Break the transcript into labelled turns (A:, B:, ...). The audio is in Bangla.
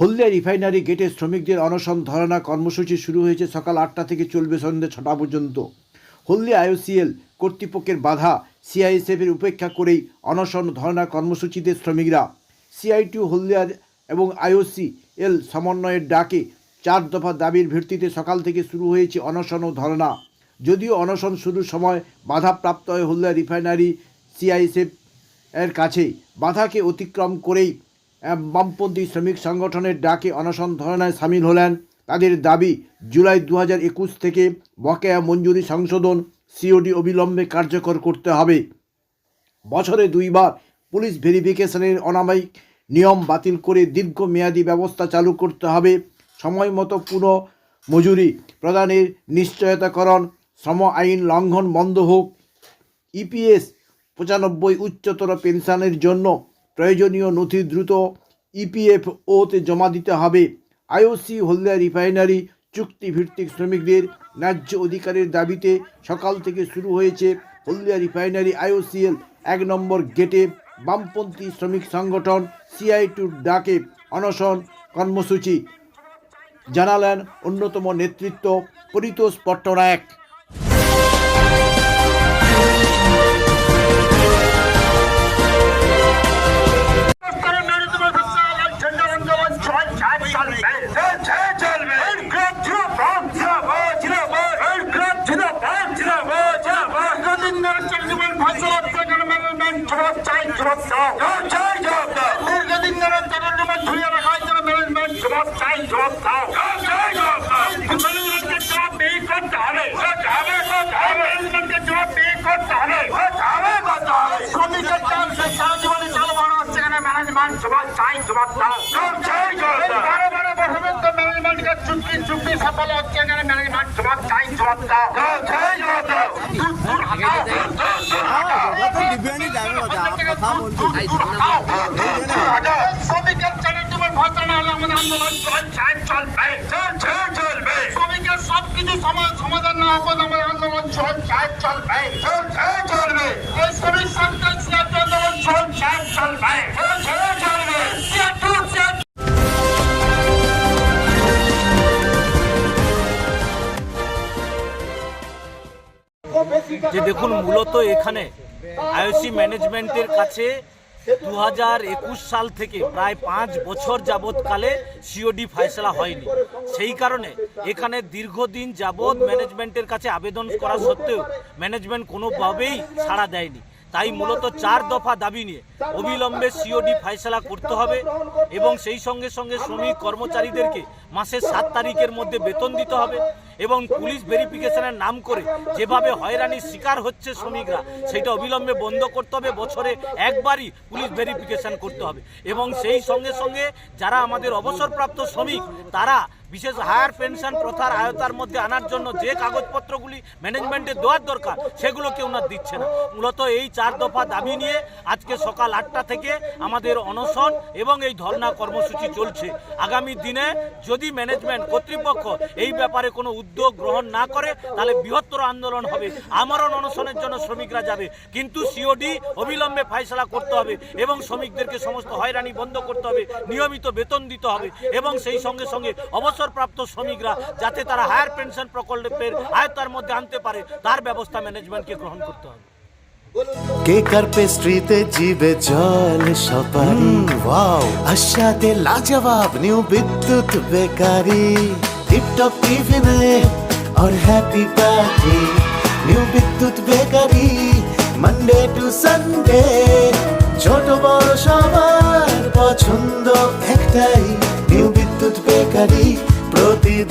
A: হলদিয়া রিফাইনারি গেটে শ্রমিকদের অনশন ধরনা কর্মসূচি শুরু হয়েছে সকাল আটটা থেকে চলবে সন্ধ্যে ছটা পর্যন্ত। হলদিয়া আইওসিএল কর্তৃপক্ষের বাধা সিআইএসএফের উপেক্ষা করেই অনশন ধরনা কর্মসূচিতে শ্রমিকরা। সিআইটিউ হলদিয়ার এবং আইওসিএল সমন্বয়ের ডাকে চার দফা দাবির ভিত্তিতে সকাল থেকে শুরু হয়েছে অনশন ও ধরনা। যদিও অনশন শুরুর সময় বাধাপ্রাপ্ত হয় হলদিয়া রিফাইনারি সিআইএসএফ এর কাছে বাধাকে অতিক্রম করেই বামপন্থী শ্রমিক সংগঠনের ডাকে অনশন ধরনায় সামিল হলেন। তাদের দাবি, জুলাই দু একুশ থেকে বকেয়া মঞ্জুরি সংশোধন সিওডি অবিলম্বে কার্যকর করতে হবে। বছরে দুইবার পুলিশ ভেরিফিকেশনের অনামায়িক নিয়ম বাতিল করে দীর্ঘমেয়াদী ব্যবস্থা চালু করতে হবে। সময় মতো পুনঃ মজুরি প্রদানের নিশ্চয়তাকরণ, শ্রম আইন লঙ্ঘন বন্ধ হোক, ইপিএস পঁচানব্বই উচ্চতর পেনশনের জন্য প্রয়োজনীয় নথি দ্রুত ইপিএফওতে জমা দিতে হবে। আইওসি হলদিয়া রিফাইনারি, চুক্তিভিত্তিক শ্রমিকদের ন্যায্য অধিকারের দাবিতে সকাল থেকে শুরু হয়েছে হলদিয়া রিফাইনারি আইওসিএল এক নম্বর গেটে বামপন্থী শ্রমিক সংগঠন সিআই টুর ডাকে অনশন কর্মসূচি। জানালেন অন্যতম নেতৃত্ব পরিতোষ পট্টনায়ক।
B: জবাব দাও ম্যানেজমেন্টকে জবাব পেয়ে করতে হবে ম্যানেজমেন্টকে জবাব পেয়ে করতে হবে শ্রমিকের চাল সে সারা জীবনে চাল বাড়া হচ্ছে এখানে ম্যানেজমেন্ট জবাব চাই জবাব দাও বারো বারো বছরের তো ম্যানেজমেন্টকে চুক্তি চুক্তি সফল হচ্ছে এখানে ম্যানেজমেন্ট জবাব চাই জবাব দাও চাই জবাব দাও দূর দূর হাঁটাও দূর দূর হাঁটাও
C: যে দেখুন মূলত এখানে আইওসি ম্যানেজমেন্টের কাছে দু হাজার একুশ সাল থেকে প্রায় পাঁচ বছর যাবৎকালে সিওডি ফয়সলা হয়নি। সেই কারণে এখানে দীর্ঘদিন যাবৎ ম্যানেজমেন্টের কাছে আবেদন করা সত্ত্বেও ম্যানেজমেন্ট কোনোভাবেই সাড়া দেয়নি। তাই মূলত চার দফা দাবি নিয়ে অবিলম্বে সিওডি ফাইসলা করতে হবে এবং সেই সঙ্গে সঙ্গে শ্রমিক কর্মচারীদেরকে মাসের সাত তারিখের মধ্যে বেতন দিতে হবে এবং পুলিশ ভেরিফিকেশনের নাম করে যেভাবে হয়রানির শিকার হচ্ছে শ্রমিকরা, সেটা অবিলম্বে বন্ধ করতে হবে। বছরে একবারই পুলিশ ভেরিফিকেশন করতে হবে। এবং সেই সঙ্গে সঙ্গে যারা আমাদের অবসরপ্রাপ্ত শ্রমিক, তারা বিশেষ হায়ার পেনশন প্রথার আয়তার মধ্যে আনার জন্য যে কাগজপত্রগুলি ম্যানেজমেন্টে দেওয়ার দরকার, সেগুলো কেউ না দিচ্ছে না। মূলত এই চার দফা দাবি নিয়ে আজকে সকাল আটটা থেকে আমাদের অনশন এবং এই ধর্ণা কর্মসূচি চলছে। আগামী দিনে যদি ম্যানেজমেন্ট কর্তৃপক্ষ এই ব্যাপারে কোনো উদ্যোগ গ্রহণ না করে, তাহলে বৃহত্তর আন্দোলন হবে। আমরণ অনশনের জন্য শ্রমিকরা যাবে। কিন্তু সিওডি অবিলম্বে ফাইসলা করতে হবে এবং শ্রমিকদেরকে সমস্ত হয়রানি বন্ধ করতে হবে, নিয়মিত বেতন দিতে হবে এবং সেই সঙ্গে সঙ্গে অবসরপ্রাপ্ত শ্রমিকরা যাতে তারা হায়ার পেনশন প্রকল্পের আয়তার মধ্যে আনতে পারে তার ব্যবস্থা ম্যানেজমেন্টকে গ্রহণ করতে হবে
D: কেক আর পেস্ট্রিতে জিবে জল সপারি ওয়াও আশাতে লাজবাব নিউ বিদ্যুৎ বেকারি টিপটপ টিফিনে और happy party new Bidyut bakery Monday to Sunday ছোট বড় সবার পছন্দ একটাই নিউ বিদ্যুৎ বেকারি প্রতিদিন